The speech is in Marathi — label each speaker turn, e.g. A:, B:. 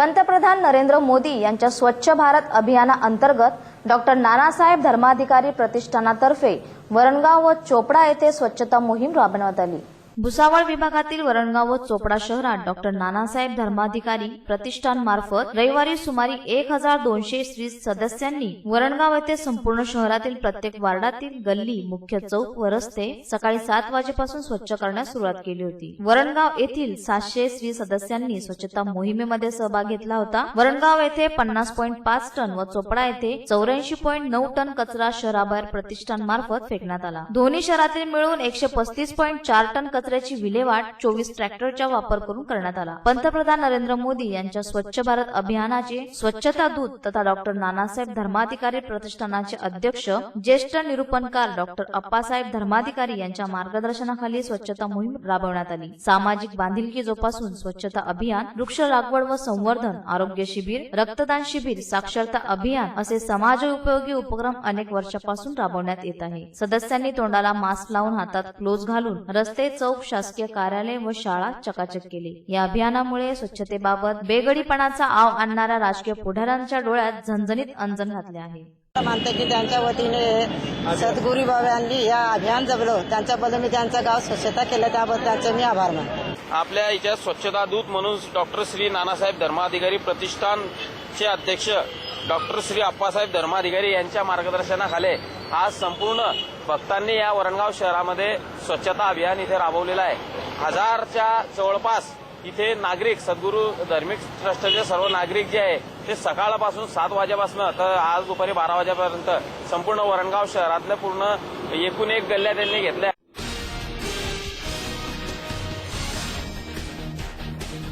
A: पंतप्रधान नरेंद्र मोदी यांच्या स्वच्छ भारत अभियानाअंतर्गत डॉक्टर नानासाहेब धर्माधिकारी प्रतिष्ठानातर्फे वरणगाव व चोपडा येथे स्वच्छता मोहीम राबवण्यात आली. भुसावळ विभागातील वरणगाव व चोपडा शहरात डॉक्टर नानासाहेब धर्माधिकारी प्रतिष्ठान मार्फत रविवारी सुमारे एक हजार दोनशे स्त्री सदस्यांनी वरणगाव येथे संपूर्ण शहरातील प्रत्येक वार्डातील गल्ली मुख्य चौक व रस्ते सकाळी सात वाजेपासून स्वच्छ करण्यास सुरुवात केली होती. वरणगाव येथील सातशे स्त्री सदस्यांनी स्वच्छता मोहिमेमध्ये सहभाग घेतला होता. वरणगाव येथे पन्नास पॉईंट पाच टन व चोपडा येथे चौऱ्याऐंशी पॉईंट नऊ टन कचरा शहराबाहेर प्रतिष्ठान मार्फत फेकण्यात आला. दोन्ही शहरातील मिळून एकशे पस्तीस पॉईंट चार टन कचरा कचऱ्याची विल्हेवाट चोवीस ट्रॅक्टरचा वापर करून करण्यात आला. पंतप्रधान नरेंद्र मोदी यांच्या स्वच्छ भारत अभियानाचे स्वच्छता दूत तथा डॉक्टर नानासाहेब धर्माधिकारी प्रतिष्ठानाचे अध्यक्ष ज्येष्ठ निरूपणकार डॉक्टर अप्पासाहेब धर्माधिकारी यांच्या मार्गदर्शनाखाली स्वच्छता मोहीम राबवण्यात आली. सामाजिक बांधिलकी जोपासून स्वच्छता अभियान वृक्ष लागवड व संवर्धन आरोग्य शिबिर रक्तदान शिबिर साक्षरता अभियान असे समाज उपयोगी उपक्रम अनेक वर्षापासून राबवण्यात येत आहे. सदस्यांनी तोंडाला मास्क लावून हातात ग्लोव्ह घालून रस्ते चौक शासकीय कार्यालय व शाळा चकाचक केले. या अभियानामुळे स्वच्छतेबाबत बेगडीपणाचा आव आणणाऱ्या राजकीय पुढाऱ्यांच्या डोळ्यात झणझणीत अंजन घातले आहे.
B: मानते की त्यांच्या वतीने सद्गुरू बाबांनी या अभियान जमलं त्यांच्याबद्दल मी त्यांचं गाव स्वच्छता केलं. त्याबद्दल त्यांचे मी आभार मानतो.
C: आपल्या याच्यात स्वच्छता दूत म्हणून डॉक्टर श्री नानासाहेब धर्माधिकारी प्रतिष्ठानचे अध्यक्ष डॉक्टर श्री अप्पासाहेब धर्माधिकारी यांच्या मार्गदर्शनाखाली आज संपूर्ण भक्तांनी या वरणगाव शहरामध्ये स्वच्छता अभियान इथे राबवलेलं आहे. हजारच्या जवळपास इथे नागरिक सद्गुरू धार्मिक ट्रस्टचे सर्व नागरिक जे आहे ते सकाळपासून सात वाजेपासून तर आज दुपारी बारा वाजेपर्यंत संपूर्ण वरणगाव शहरातल्या पूर्ण एकूण एक गल्ल्या त्यांनी घेतल्या.